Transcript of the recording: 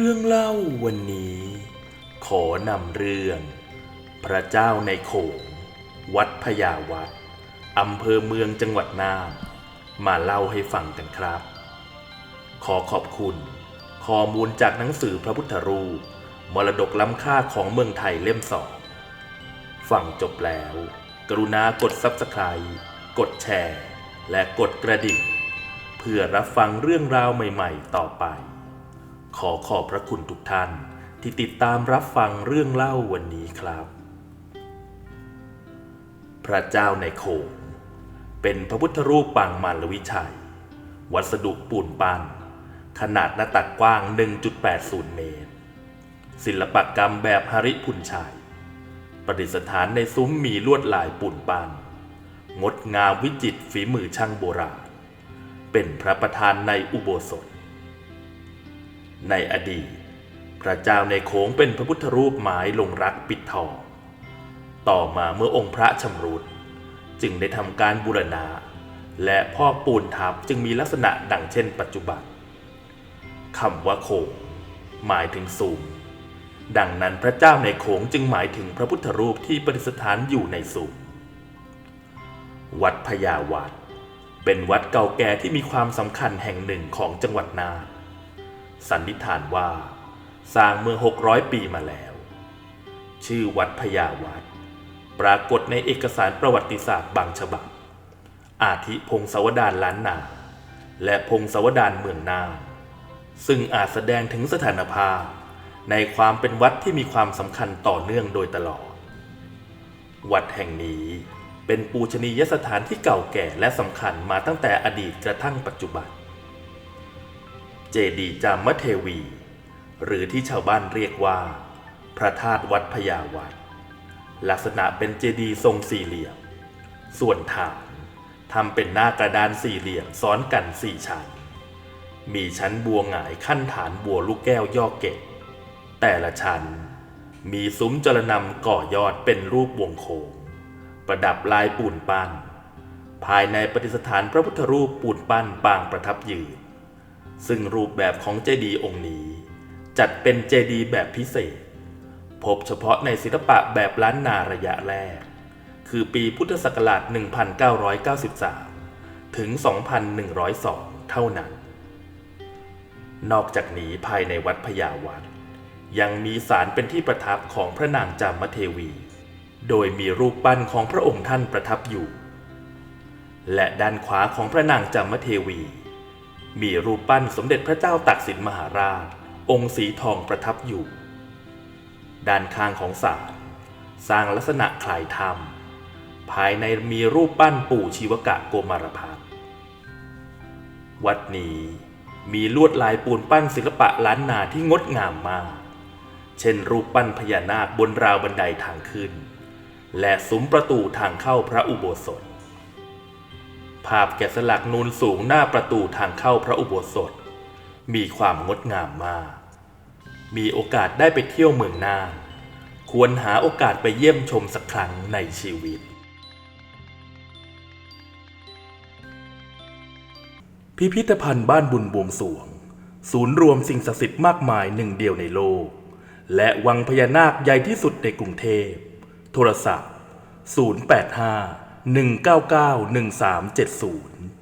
เรื่องเล่าวันนี้ ขอนำเรื่อง พระเจ้าในโขง วัดพญาวัดอำเภอเมืองจังหวัดน่านมาเล่าให้ฟังกันครับ ขอขอบคุณ ข้อมูลจากหนังสือพระพุทธรูป มรดกล้ำค่าของเมืองไทยเล่มสองฟังจบแล้ว กรุณากด Subscribe กดแชร์ และกดกระดิ่ง เพื่อรับฟังเรื่องราวใหม่ ๆ ต่อไป ขอขอบพระคุณทุกท่านที่ติดตามรับฟังเรื่องเล่าวันนี้ครับ พระเจ้าในโขงเป็นพระพุทธรูปปางมารวิชัย วัสดุปูนปั้นขนาดหน้าตักกว้าง 1.80 เมตร ศิลปกรรมแบบหริพุนชัย ประดิษฐานในซุ้มมีลวดลายปูนปั้นงดงามวิจิตรฝีมือช่างโบราณ เป็นพระประธานในอุโบสถ ในอดีต พระเจ้าในโขงเป็นพระพุทธรูปไม้ลงรักปิดทองต่อมาเมื่อองค์พระชำรุดจึงได้ทำการบูรณะ และพอกปูนทับจึงมีลักษณะดังเช่นปัจจุบันคำว่าโขงหมายถึงสูงดังนั้นพระเจ้าในโขงจึงหมายถึงพระพุทธรูปที่ประดิษฐานอยู่ในสูงวัดพญาวัด เป็นวัดเก่าแก่ที่มีความสำคัญแห่งหนึ่งของจังหวัดนาน สันนิษฐานว่า สร้างเมื่อ 600 ปีมาแล้ว ชื่อวัดพญาวัด ปรากฏในเอกสารประวัติศาสตร์บางฉบับ อาทิพงศาวดารล้านนา และพงศาวดารเมืองนาซึ่งอาจแสดงถึงสถานภาพ ในความเป็นวัดที่มีความสำคัญต่อเนื่องโดยตลอด วัดแห่งนี้เป็นปูชนียสถานที่เก่าแก่และสำคัญมาตั้งแต่อดีตกระทั่งปัจจุบัน เจดีจามเทวี หรือที่ชาวบ้านเรียกว่า พระธาตุวัดพญาวัด ลักษณะเป็นเจดีทรงสี่เหลี่ยม ส่วนฐานทำเป็นหน้ากระดานสี่เหลี่ยมซ้อนกันสี่ชั้น มีชั้นบัวหงายขั้นฐานบัวลูกแก้วย่อเกตแต่ละชั้นมีซุ้มจรนำก่อยอดเป็นรูปวงโค้งประดับลายปูนปั้น ภายในประดิษฐานพระพุทธรูปปูนปั้นปางประทับยืน ซึ่งรูปแบบของเจดีย์องค์นี้ จัดเป็นเจดีย์แบบพิเศษ พบเฉพาะในศิลปะแบบล้านนาระยะแรก คือปีพุทธศักราช 1993 ถึง 2102 เท่านั้น นอกจากนี้ภายในวัดพญาวัด ยังมีศาลเป็นที่ประทับของพระนางจามเทวี โดยมีรูปปั้นของพระองค์ท่านประทับอยู่ และด้านขวาของพระนางจามเทวี มีรูปปั้นสมเด็จพระเจ้าตากสินมหาราช องค์สีทองประทับอยู่ ด้านข้างของศาลสร้างลักษณะคล้ายถ้ำภายในมีรูปปั้นปู่ชีวกะโกมารพัฒน์วัดนี้มีลวดลายปูนปั้นศิลปะล้านนาที่งดงามมาก เช่นรูปปั้นพญานาคบนราวบันไดทางขึ้น และซุ้มประตูทางเข้าพระอุโบสถ ภาพแกะสลักนูนสูงหน้าประตูทางเข้าพระอุโบสถ มีความงดงามมาก มีโอกาสได้ไปเที่ยวเมืองน่านควรหาโอกาสไปเยี่ยมชมสักครั้งในชีวิต พิพิธภัณฑ์บ้านบุญบวงสรวง ศูนย์รวมสิ่งศักดิ์สิทธิ์มากมายหนึ่งเดียวในโลก และวังพญานาคใหญ่ที่สุดในกรุงเทพ โทรศัพท์ 085 199 1370